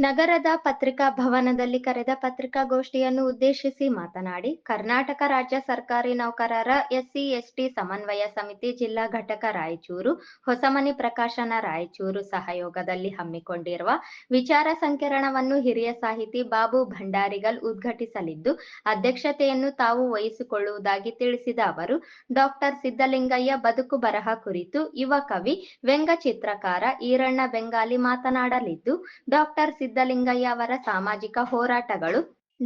ನಗರದ ಪತ್ರಿಕಾ ಭವನದಲ್ಲಿ ಕರೆದ ಪತ್ರಿಕಾಗೋಷ್ಠಿಯನ್ನು ಉದ್ದೇಶಿಸಿ ಮಾತನಾಡಿ, ಕರ್ನಾಟಕ ರಾಜ್ಯ ಸರ್ಕಾರಿ ನೌಕರರ ಎಸ್ಸಿ, ಎಸ್ಟಿ ಸಮನ್ವಯ ಸಮಿತಿ ಜಿಲ್ಲಾ ಘಟಕ ರಾಯಚೂರು, ಹೊಸಮನಿ ಪ್ರಕಾಶನ ರಾಯಚೂರು ಸಹಯೋಗದಲ್ಲಿ ಹಮ್ಮಿಕೊಂಡಿರುವ ವಿಚಾರ ಸಂಕಿರಣವನ್ನು ಹಿರಿಯ ಸಾಹಿತಿ ಬಾಬು ಭಂಡಾರಿಗಲ್ ಉದ್ಘಾಟಿಸಲಿದ್ದು, ಅಧ್ಯಕ್ಷತೆಯನ್ನು ತಾವು ವಹಿಸಿಕೊಳ್ಳುವುದಾಗಿ ತಿಳಿಸಿದ ಅವರು, ಡಾಕ್ಟರ್ ಸಿದ್ದಲಿಂಗಯ್ಯ ಬದುಕು ಬರಹ ಕುರಿತು ಯುವ ಕವಿ ವ್ಯಂಗ್ಯ ಚಿತ್ರಕಾರ ಈರಣ್ಣ ಬೆಂಗಾಲಿ ಮಾತನಾಡಲಿದ್ದು, ಡಾಕ್ಟರ್ ಸಿದ್ದಲಿಂಗಯ್ಯ ಅವರ ಸಾಮಾಜಿಕ ಹೋರಾಟಗಳು,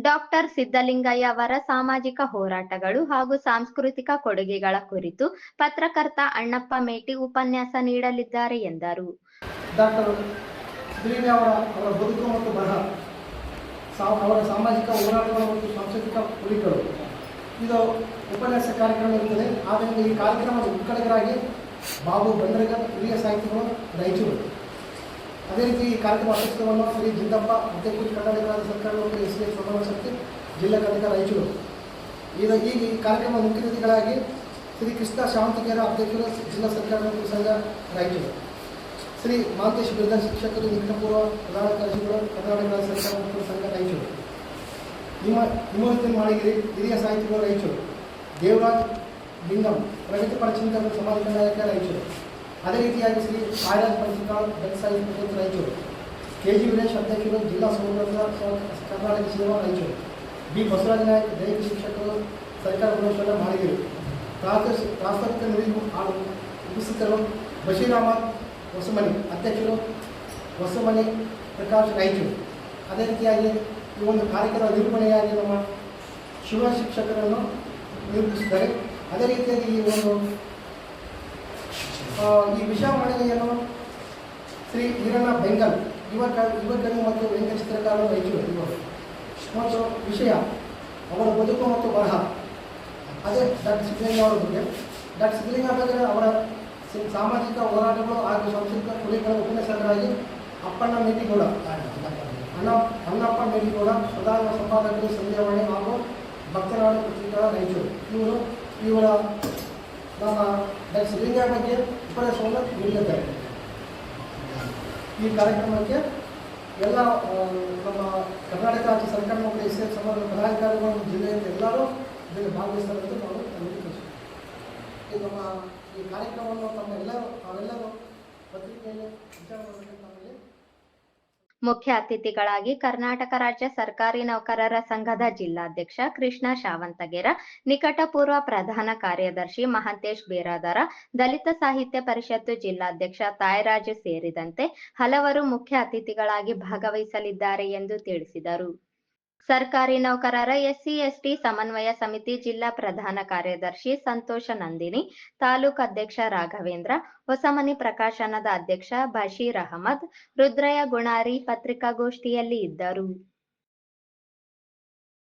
ಡಾಕ್ಟರ್ ಸಿದ್ದಲಿಂಗಯ್ಯ ಅವರ ಸಾಮಾಜಿಕ ಹೋರಾಟಗಳು ಹಾಗೂ ಸಾಂಸ್ಕೃತಿಕ ಕೊಡುಗೆಗಳ ಕುರಿತು ಪತ್ರಕರ್ತ ಅಣ್ಣಪ್ಪ ಮೇಟಿ ಉಪನ್ಯಾಸ ನೀಡಲಿದ್ದಾರೆ ಎಂದರು. ಡಾಕ್ಟರ್ ಅವರ ಬದುಕು ಮತ್ತು ಬರಹ ಅವರ ಸಾಮಾಜಿಕ ಹೋರಾಟಗಳು ಮತ್ತು ಸಾಂಸ್ಕೃತಿಕ ಕುರಿಗಳು ಇದು ಉಪನ್ಯಾಸ ಕಾರ್ಯಕ್ರಮ ಇರುತ್ತದೆ. ಆದ್ದರಿಂದ ಈ ಕಾರ್ಯಕ್ರಮದ ಉತ್ಕಳಗರಾಗಿ ಬಾಬು ಬಂಡರಗಲ್ ಹಿರಿಯ ಸಾಹಿತಿಗಳು ರಾಯಚೂರು ಅದೇ ರೀತಿ ಈ ಕಾರ್ಯಕ್ರಮ ಅಧ್ಯಕ್ಷವನ್ನು ಶ್ರೀ ಜಿಂದಪ್ಪ ಅಧ್ಯಕ್ಷ ಕರ್ನಾಟಕ ರಾಜ್ಯ ಸರ್ಕಾರ ಮತ್ತು ಎಸ್ ಎಸ್ ಸಮನ್ವಯ ಶಕ್ತಿ, ಜಿಲ್ಲಾ ಘಟಕ ರಾಯಚೂರು. ಈಗ ಈಗ ಈ ಕಾರ್ಯಕ್ರಮದ ಮುಖ್ಯ ಅತಿಥಿಗಳಾಗಿ ಶ್ರೀ ಕೃಷ್ಣ ಶಾವಂತಿಕೆಯರ ಅಧ್ಯಕ್ಷರು, ಜಿಲ್ಲಾ ಸರ್ಕಾರದ ಸಂಘ ರಾಯಚೂರು. ಶ್ರೀ ಮಾಂತೇಶ್ ಬಿರ್ಧ ಶಿಕ್ಷಕರು, ನಿಕಟಪೂರ್ವ ಪ್ರಧಾನ ಕಾರ್ಯದರ್ಶಿಗಳು ಕರ್ನಾಟಕ ರಾಜ್ಯ ಸರ್ಕಾರ ಮತ್ತು ಸಂಘ ರಾಯಚೂರು. ನಿಮ್ಮ ನಿಮ್ಮ ಮಾಡಿಗಿರಿ ಹಿರಿಯ ಸಾಹಿತಿಗಳು ರಾಯಚೂರು. ದೇವರಾಜ್ ಲಿಂಗಂ ಪ್ರಗತಿಪರ ಚಿಂತಕರು, ಸಮಾಜ ನಾಯಕ ರಾಯಚೂರು. ಅದೇ ರೀತಿಯಾಗಿ ಶ್ರೀ ಆರ್ಯನ್ ಪಂಚಿಕಾಳ್ ರಾಯಚೂರು. ಕೆ ಜಿ ವೀರೇಶ್ ಅಧ್ಯಕ್ಷರು ಜಿಲ್ಲಾ ಸಮುದ್ರ ಕರ್ನಾಟಕ ಸೇವಾ ರಾಯಚೂರು. ಬಿ. ಬಸವರಾಜ ನಾಯಕ್ ದೈಹಿಕ ಶಿಕ್ಷಕರು, ಸರ್ಕಾರ ಪ್ರೌಢಶಾಲಾ ಮಾಡಿದರು. ಪ್ರಾಥಮಿಕ ನಿಧಿ ಆಳು ಉಪಸ್ಥಿತರು ಬಶೀರ್ ಹೊಸಮನಿ ಅಧ್ಯಕ್ಷರು, ಹೊಸಮನಿ ಪ್ರಕಾಶ್ ರಾಯಚೂರು. ಅದೇ ರೀತಿಯಾಗಿ ಈ ಒಂದು ಕಾರ್ಯಕ್ರಮ ನಿರೂಪಣೆಯಾಗಿ ನಮ್ಮ ಶಿವ ಶಿಕ್ಷಕರನ್ನು ನಿರೂಪಿಸಿದ್ದಾರೆ. ಅದೇ ರೀತಿಯಾಗಿ ಈ ಒಂದು ಈ ವಿಷಯ ಮಾಡಿದೆಯನ್ನು ಶ್ರೀ ಈರಣ್ಣ ಬೆಂಗಲ್. ಯುವಕ, ಯುವಕರು ಮತ್ತು ವ್ಯಂಗ್ಯ ಚಿತ್ರಕಾರ ರೈತರು ಇವರು ಮತ್ತು ವಿಷಯ, ಅವರ ಬದುಕು ಮತ್ತು ಬರಹ. ಅದೇ ಡಾಕ್ಟರ್ ಸಿದ್ದಲಿಂಗ ಅವರ ಬಗ್ಗೆ. ಡಾಕ್ಟರ್ ಸಿದ್ದಲಿಂಗ ಬಗ್ಗೆ ಅವರ ಸಾಮಾಜಿಕ ಹೋರಾಟಗಳು ಹಾಗೂ ಸಾಂಸ್ಕೃತಿಕ ಕುರಿಗಳ ಉಪನ್ಯಾಸಕರಾಗಿ ಅಪ್ಪಣ್ಣ ಮೇಟಿಗೌಡ. ಅಣ್ಣ, ಅಣ್ಣಪ್ಪ ಮೇಟಿಗೌಡ ಪ್ರಧಾನ ಸಂಪಾದಕರು ಸಂಧ್ಯಾವಾಣಿ ಹಾಗೂ ಭಕ್ತನಾಡು ಪತ್ರಿಕೆಗಳ ರೈತರು ಇವರು, ಇವರ ನಮ್ಮ ಡಾಕ್ಟರ್ ಲಿಂಗ ಬಗ್ಗೆ ಉಪನ್ಯಾಸವನ್ನು ನೀಡಲಿದ್ದಾರೆ. ಈ ಕಾರ್ಯಕ್ರಮಕ್ಕೆ ಎಲ್ಲ ನಮ್ಮ ಕರ್ನಾಟಕ ರಾಜ್ಯ ಸರ್ಕಾರ ಮತ್ತು ಎಸ್ ಎಫ್ ಸಮಾಜದ ಪದಾಧಿಕಾರಿಗಳು ಜಿಲ್ಲೆಯಲ್ಲಿ ಎಲ್ಲರೂ ಇದರಲ್ಲಿ ಭಾಗವಹಿಸ್ತಾರೆ ಅಂತ ನಾವು ಈ ನಮ್ಮ, ಈ ಕಾರ್ಯಕ್ರಮವನ್ನು ತಮ್ಮ ಎಲ್ಲರೂ ತಾವೆಲ್ಲರೂ ಮುಖ್ಯ ಅತಿಥಿಗಳಾಗಿ ಕರ್ನಾಟಕ ರಾಜ್ಯ ಸರ್ಕಾರಿ ನೌಕರರ ಸಂಘದ ಜಿಲ್ಲಾಧ್ಯಕ್ಷ ಕೃಷ್ಣ ಶಾವಂತಗೆರ, ನಿಕಟಪೂರ್ವ ಪ್ರಧಾನ ಕಾರ್ಯದರ್ಶಿ ಮಹಂತೇಶ್ ಬೇರಾದರ, ದಲಿತ ಸಾಹಿತ್ಯ ಪರಿಷತ್ತು ಜಿಲ್ಲಾಧ್ಯಕ್ಷ ತಾಯರಾಜು ಸೇರಿದಂತೆ ಹಲವರು ಮುಖ್ಯ ಅತಿಥಿಗಳಾಗಿ ಭಾಗವಹಿಸಲಿದ್ದಾರೆ ಎಂದು ತಿಳಿಸಿದರು. ಸರ್ಕಾರಿ ನೌಕರರ ಎಸ್ಸಿ, ಎಸ್ಟಿ ಸಮನ್ವಯ ಸಮಿತಿ ಜಿಲ್ಲಾ ಪ್ರಧಾನ ಕಾರ್ಯದರ್ಶಿ ಸಂತೋಷ ನಂದಿನಿ, ತಾಲೂಕು ಅಧ್ಯಕ್ಷ ರಾಘವೇಂದ್ರ, ಹೊಸಮನಿ ಪ್ರಕಾಶನದ ಅಧ್ಯಕ್ಷ ಬಶೀರ್ ಅಹಮದ್, ರುದ್ರಯ್ಯ ಗುಣಾರಿ ಪತ್ರಿಕಾಗೋಷ್ಠಿಯಲ್ಲಿ ಇದ್ದರು.